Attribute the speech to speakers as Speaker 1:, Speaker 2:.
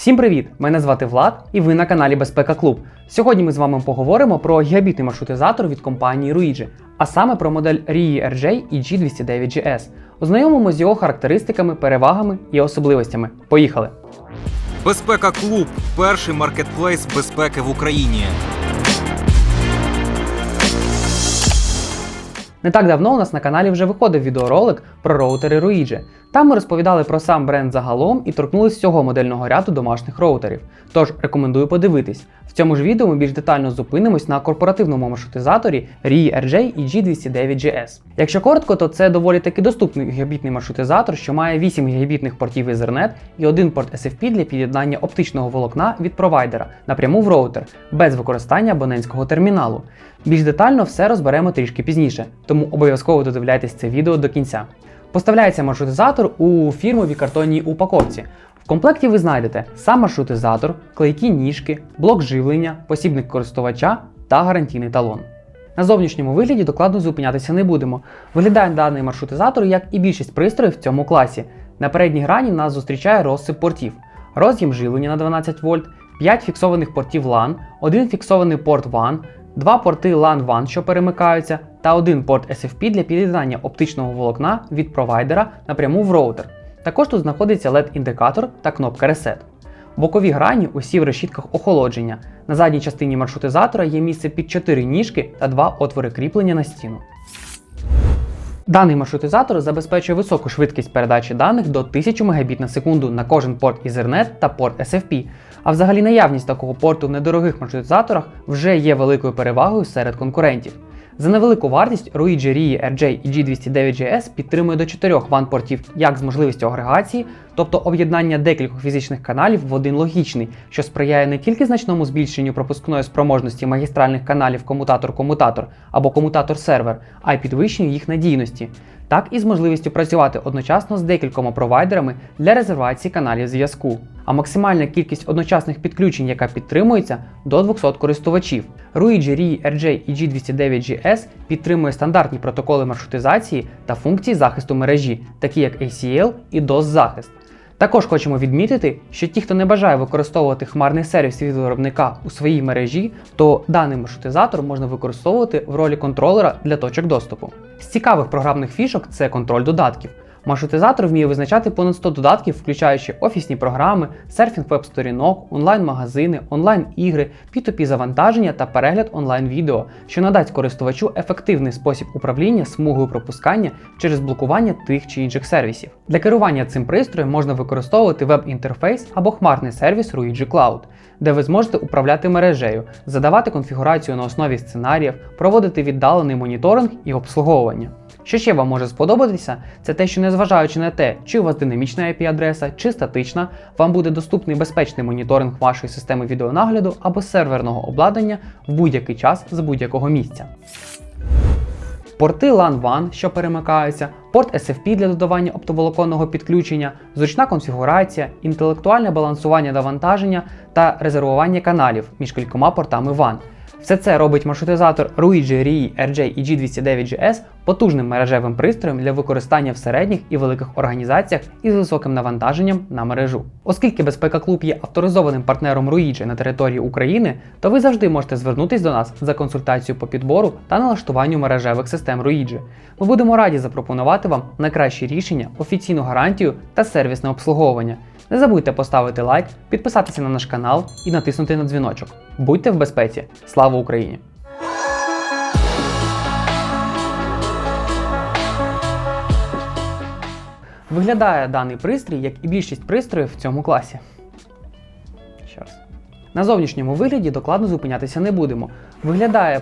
Speaker 1: Всім привіт! Мене звати Влад, і ви на каналі Безпека Клуб. Сьогодні ми з вами поговоримо про гігабітний маршрутизатор від компанії Ruigi, а саме про модель RII RJ і G209GS. Ознайомимо з його характеристиками, перевагами і особливостями. Поїхали!
Speaker 2: Безпека Клуб перший маркетплейс безпеки в Україні.
Speaker 1: Не так давно у нас на каналі вже виходив відеоролик про роутери Ruigi. Там ми розповідали про сам бренд загалом і торкнулись всього модельного ряду домашніх роутерів. Тож рекомендую подивитись. В цьому ж відео ми більш детально зупинимось на корпоративному маршрутизаторі RII RJ і G209GS. Якщо коротко, то це доволі таки доступний гігабітний маршрутизатор, що має 8 гігабітних портів Ethernet і один порт SFP для під'єднання оптичного волокна від провайдера напряму в роутер без використання абонентського терміналу. Більш детально все розберемо трішки пізніше, тому обов'язково додивляйтесь це відео до кінця. Поставляється маршрутизатор у фірмовій картонній упаковці. Комплекті ви знайдете сам маршрутизатор, клейкі ніжки, блок живлення, посібник користувача та гарантійний талон. На зовнішньому вигляді докладно зупинятися не будемо. Виглядає даний маршрутизатор, як і більшість пристроїв в цьому класі. На передній грані нас зустрічає розсип портів, роз'єм живлення на 12 вольт, 5 фіксованих портів LAN, один фіксований порт WAN, два порти LAN WAN, що перемикаються, та один порт SFP для під'єднання оптичного волокна від провайдера напряму в роутер. Також тут знаходиться LED-індикатор та кнопка Reset. Бокові грані усі в решітках охолодження. На задній частині маршрутизатора є місце під 4 ніжки та 2 отвори кріплення на стіну. Даний маршрутизатор забезпечує високу швидкість передачі даних до 1000 Мбіт на секунду на кожен порт Ethernet та порт SFP. А взагалі наявність такого порту в недорогих маршрутизаторах вже є великою перевагою серед конкурентів. За невелику вартість Ruigi RII RJ і G209GS підтримує до 4 ванпортів портів як з можливістю агрегації, тобто об'єднання декількох фізичних каналів в один логічний, що сприяє не тільки значному збільшенню пропускної спроможності магістральних каналів комутатор-комутатор або комутатор-сервер, а й підвищенню їх надійності, так і з можливістю працювати одночасно з декількома провайдерами для резервації каналів зв'язку. А максимальна кількість одночасних підключень, яка підтримується, до 200 користувачів. Ruigi RII RJ і G209GS підтримує стандартні протоколи маршрутизації та функції захисту мережі, такі як ACL і DOS захист. Також хочемо відмітити, що ті, хто не бажає використовувати хмарний сервіс від виробника у своїй мережі, то даний маршрутизатор можна використовувати в ролі контролера для точок доступу. З цікавих програмних фішок це контроль додатків. Маршрутизатор вміє визначати понад 100 додатків, включаючи офісні програми, серфінг веб-сторінок, онлайн-магазини, онлайн-ігри, P2P завантаження та перегляд онлайн-відео, що надасть користувачу ефективний спосіб управління смугою пропускання через блокування тих чи інших сервісів. Для керування цим пристроєм можна використовувати веб-інтерфейс або хмарний сервіс Ruigi Cloud, де ви зможете управляти мережею, задавати конфігурацію на основі сценаріїв, проводити віддалений моніторинг і обслуговування. Що ще вам може сподобатися, це те, що незважаючи на те, чи у вас динамічна IP-адреса, чи статична, вам буде доступний безпечний моніторинг вашої системи відеонагляду або серверного обладнання в будь-який час з будь-якого місця. Порти LAN WAN, що перемикаються, порт SFP для додавання оптоволоконного підключення, зручна конфігурація, інтелектуальне балансування навантаження та резервування каналів між кількома портами WAN. Все це робить маршрутизатор Ruigi RII RJ і G209GS потужним мережевим пристроєм для використання в середніх і великих організаціях із високим навантаженням на мережу. Оскільки Безпека Клуб є авторизованим партнером Ruigi на території України, то ви завжди можете звернутись до нас за консультацією по підбору та налаштуванню мережевих систем Ruigi. Ми будемо раді запропонувати вам найкращі рішення, офіційну гарантію та сервісне обслуговування. Не забудьте поставити лайк, підписатися на наш канал і натиснути на дзвіночок. Будьте в безпеці! Слава Україні! Виглядає даний пристрій, як і більшість пристроїв в цьому класі. Ще раз. На зовнішньому вигляді докладно зупинятися не будемо. Виглядає